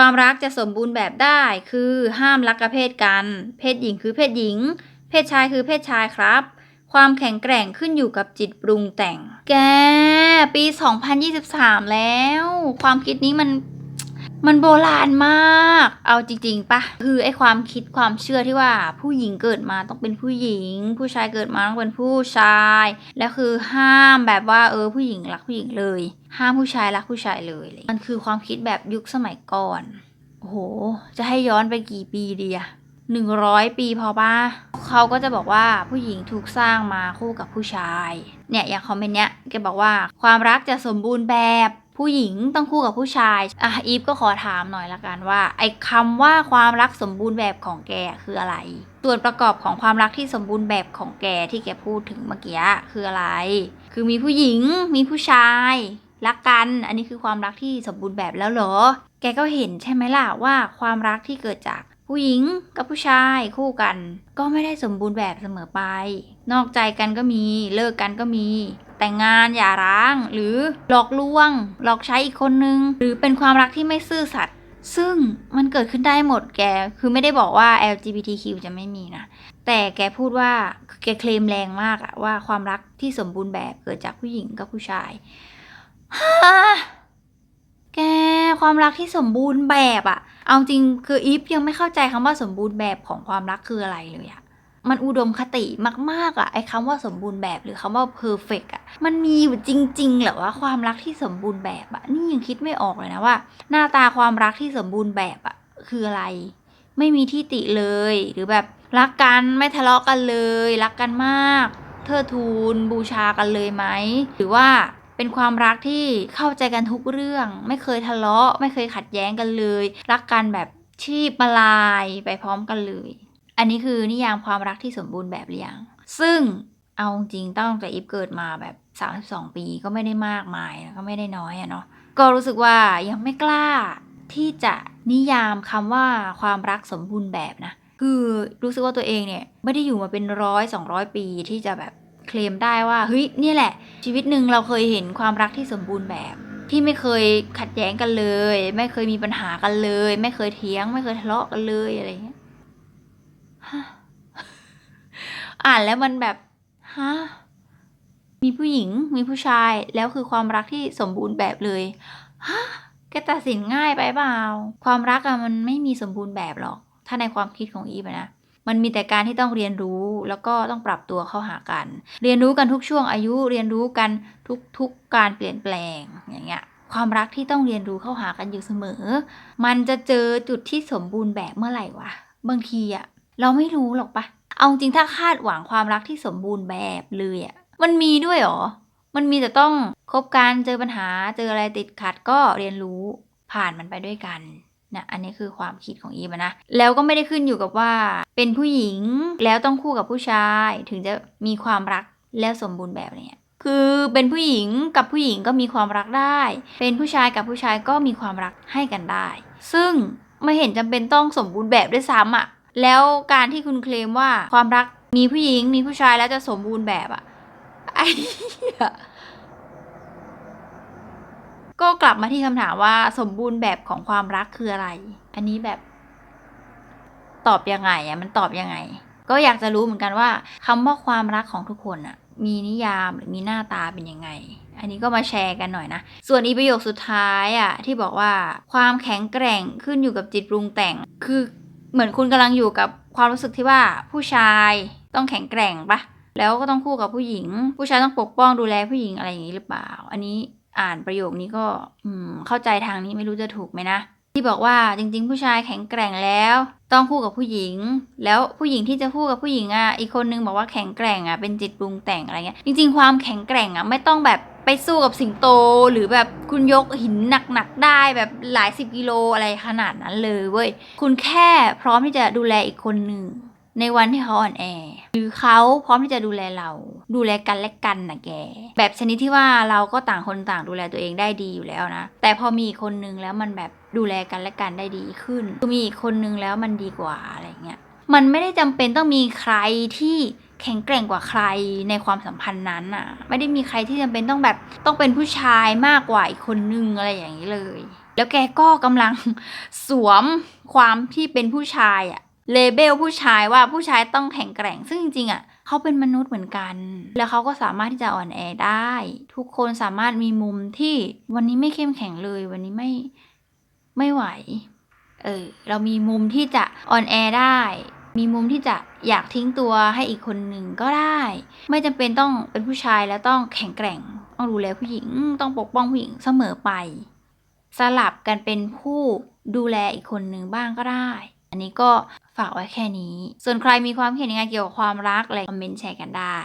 ความรักจะสมบูรณ์แบบได้ คือห้ามรักกับเพศกัน เพศหญิงคือเพศหญิง เพศชายคือเพศชายครับ ความแข็งแกร่งขึ้นอยู่กับจิตปรุงแต่ง แก ปี 2023 แล้ว ความคิดนี้มัน มันโบราณมาก เอาจริงๆปะคือไอความคิดความเชื่อที่ว่าผู้หญิงเกิดมาต้องเป็นผู้หญิง ผู้ชายเกิดมาต้องเป็นผู้ชาย แล้วคือห้ามแบบว่าเออผู้หญิงรักผู้หญิงเลย ห้ามผู้ชายรักผู้ชายเลย มันคือความคิดแบบยุคสมัยก่อน โอ้โห จะให้ย้อนไปกี่ปีดีอะหนึ่งร้อยปีพอปะเขาก็จะบอกว่าผู้หญิงถูกสร้างมาคู่กับผู้ชาย เนี่ยอย่างคอมเมนต์เนี้ยแกบอกว่าความรักจะสมบูรณ์แบบ ผู้หญิงต้องคู่กับผู้ชาย อะอีฟก็ขอถามหน่อยละกันว่า ไอ้คำว่าความรักสมบูรณ์แบบของแกคืออะไร ส่วนประกอบของความรักที่สมบูรณ์แบบของแกที่แกพูดถึงเมื่อกี้คืออะไร คือมีผู้หญิง มีผู้ชาย รักกัน อันนี้คือความรักที่สมบูรณ์แบบแล้วเหรอ แกก็เห็นใช่ไหมล่ะว่าความรักที่เกิดจากผู้หญิงกับผู้ชายคู่กัน ก็ไม่ได้สมบูรณ์แบบเสมอไป นอกใจกันก็มี เลิกกันก็มี แต่งงานหย่าร้าง หรือหลอกลวง หลอกใช้อีกคนนึง หรือเป็นความรักที่ไม่ซื่อสัตย์ซึ่งมันเกิดขึ้นได้หมดแก คือไม่ได้บอกว่า LGBTQ จะไม่มีนะ แต่แกพูดว่าแกเคลมแรงมากอะว่าความรักที่สมบูรณ์แบบเกิดจากผู้หญิงกับผู้ชาย แกความรักที่สมบูรณ์แบบอะเอาจริงคืออีฟยังไม่เข้าใจคำว่าสมบูรณ์แบบของความรักคืออะไรเลยอะ มันอุดมคติมากๆอะไอ้คำว่าสมบูรณ์แบบหรือคำว่า perfect อะมันมีอยู่จริงๆเหรอว่าความรักที่สมบูรณ์แบบอะนี่ยังคิดไม่ออกเลยนะว่า หน้าตาความรักที่สมบูรณ์แบบอะคืออะไร ไม่มีที่ติเลยหรือแบบรักกันไม่ทะเลาะกันเลย รักกันมากเทิดทูนบูชากันเลยไหมหรือว่าเป็นความรักที่เข้าใจกันทุกเรื่อง ไม่เคยทะเลาะ ไม่เคยขัดแย้งกันเลย รักกันแบบชีพมาลายไปพร้อมกันเลย อันนี้คือนิยามความรักที่สมบูรณ์แบบหรือยังซึ่งเอาจริงตั้งแต่อีฟเกิดมาแบบ 32 ปีก็ไม่ได้มากมายนะก็ไม่ได้น้อยอะเนาะก็รู้สึกว่ายังไม่กล้าที่จะนิยามคำว่าความรักสมบูรณ์แบบนะ คือรู้สึกว่าตัวเองเนี่ย ไม่ได้อยู่มาเป็นร้อยสองร้อยปีที่จะแบบเคลมได้ว่าเฮ้ยนี่แหละ ชีวิตหนึ่งเราเคยเห็นความรักที่สมบูรณ์แบบ ที่ไม่เคยขัดแย้งกันเลย ไม่เคยมีปัญหากันเลย ไม่เคยเถียง ไม่เคยทะเลาะกันเลยอะไรเงี้ย ฮะอ่านแล้วมันแบบฮะมีผู้หญิงมีผู้ชายแล้วคือความรักที่สมบูรณ์แบบเลยฮะแกตัดสินง่ายไปเปล่า ความรักอะมันไม่มีสมบูรณ์แบบหรอก ถ้าในความคิดของอีฟนะมันมีแต่การที่ต้องเรียนรู้แล้วก็ต้องปรับตัวเข้าหากัน เรียนรู้กันทุกช่วงอายุเรียนรู้กันทุกๆการเปลี่ยนแปลงอย่างเงี้ยความรักที่ต้องเรียนรู้เข้าหากันอยู่เสมอ มันจะเจอจุดที่สมบูรณ์แบบเมื่อไหร่วะบางทีอะ เราไม่รู้หรอกปะเอาจริงถ้าคาดหวังความรักที่สมบูรณ์แบบเลยอะมันมีด้วยหรอ มันมีแต่ต้องคบกันเจอปัญหาเจออะไรติดขัดก็เรียนรู้ผ่านมันไปด้วยกันนะอันนี้คือความคิดของอีฟอะนะ แล้วก็ไม่ได้ขึ้นอยู่กับว่า เป็นผู้หญิงแล้วต้องคู่กับผู้ชาย ถึงจะมีความรักแล้วสมบูรณ์แบบเงี้ยคือเป็นผู้หญิงกับผู้หญิงก็มีความรักได้ เป็นผู้ชายกับผู้ชายก็มีความรักให้กันได้ ซึ่งไม่เห็นจำเป็นต้องสมบูรณ์แบบด้วยซ้ำอะ แล้วการที่คุณเคลมว่าความรักมีผู้หญิงมีผู้ชายแล้วจะสมบูรณ์แบบอะไอ้ก็กลับมาที่คำถามว่าสมบูรณ์แบบของความรักคืออะไร อันนี้แบบ ตอบยังไงอะมันตอบยังไง ก็อยากจะรู้เหมือนกันว่าคำว่าความรักของทุกคนอะมีนิยามหรือมีหน้าตาเป็นยังไง อันนี้ก็มาแชร์กันหน่อยนะ ส่วนอีประโยคสุดท้ายอะที่บอกว่า ความแข็งแกร่งขึ้นอยู่กับจิตปรุงแต่ง คือ เหมือนคุณกำลังอยู่กับความรู้สึกที่ว่าผู้ชายต้องแข็งแกร่งปะแล้วก็ต้องคู่กับผู้หญิง ผู้ชายต้องปกป้องดูแลผู้หญิงอะไรอย่างนี้หรือเปล่า อันนี้อ่านประโยคนี้ก็อืมเข้าใจทางนี้ไม่รู้จะถูกไหมนะที่บอกว่าจริง ๆ ผู้ชายแข็งแกร่งแล้ว ต้องคู่กับผู้หญิง แล้วผู้หญิงที่จะคู่กับผู้หญิงอะอีกคนนึงบอกว่าแข็งแกร่งอะเป็นจิตปรุงแต่งอะไรเงี้ยจริง ๆ ความแข็งแกร่งอะไม่ต้องแบบ ไปสู้กับสิงโตหรือแบบคุณยกหินหนักๆได้แบบหลายสิบกิโลอะไรขนาดนั้นเลยเว้ยคุณแค่พร้อมที่จะดูแลอีกคนหนึ่งในวันที่เขาอ่อนแอ หรือเขาพร้อมที่จะดูแลเรา ดูแลกันและกันนะแก แบบชนิดที่ว่าเราก็ต่างคนต่างดูแลตัวเองได้ดีอยู่แล้วนะ แต่พอมีอีกคนนึงแล้วมันแบบดูแลกันและกันได้ดีขึ้นคือมีอีกคนนึงแล้วมันดีกว่าอะไรเงี้ย มันไม่ได้จำเป็นต้องมีใครที่ แข็งแกร่งกว่าใครในความสัมพันธ์นั้นอะ ไม่ได้มีใครที่จำเป็นต้องแบบต้องเป็นผู้ชายมากกว่าอีกคนนึงอะไรอย่างนี้เลย แล้วแกก็กำลังสวมความที่เป็นผู้ชายอะเลเบลผู้ชายว่าผู้ชายต้องแข็งแกร่ง ซึ่งจริงๆอะเขาเป็นมนุษย์เหมือนกัน แล้วเขาก็สามารถที่จะอ่อนแอได้ ทุกคนสามารถมีมุมที่วันนี้ไม่เข้มแข็งเลย วันนี้ไม่ไม่ไหว เออ เรามีมุมที่จะอ่อนแอได้ มีมุมที่จะอยากทิ้งตัวให้อีกคนหนึ่งก็ได้ ไม่จำเป็นต้องเป็นผู้ชายแล้วต้องแข็งแกร่ง ต้องดูแลผู้หญิง ต้องปกป้องผู้หญิงเสมอไป สลับกันเป็นผู้ดูแลอีกคนหนึ่งบ้างก็ได้ อันนี้ก็ฝากไว้แค่นี้ ส่วนใครมีความเห็นยังไงเกี่ยวกับความรักอะไรคอมเมนต์แชร์กันได้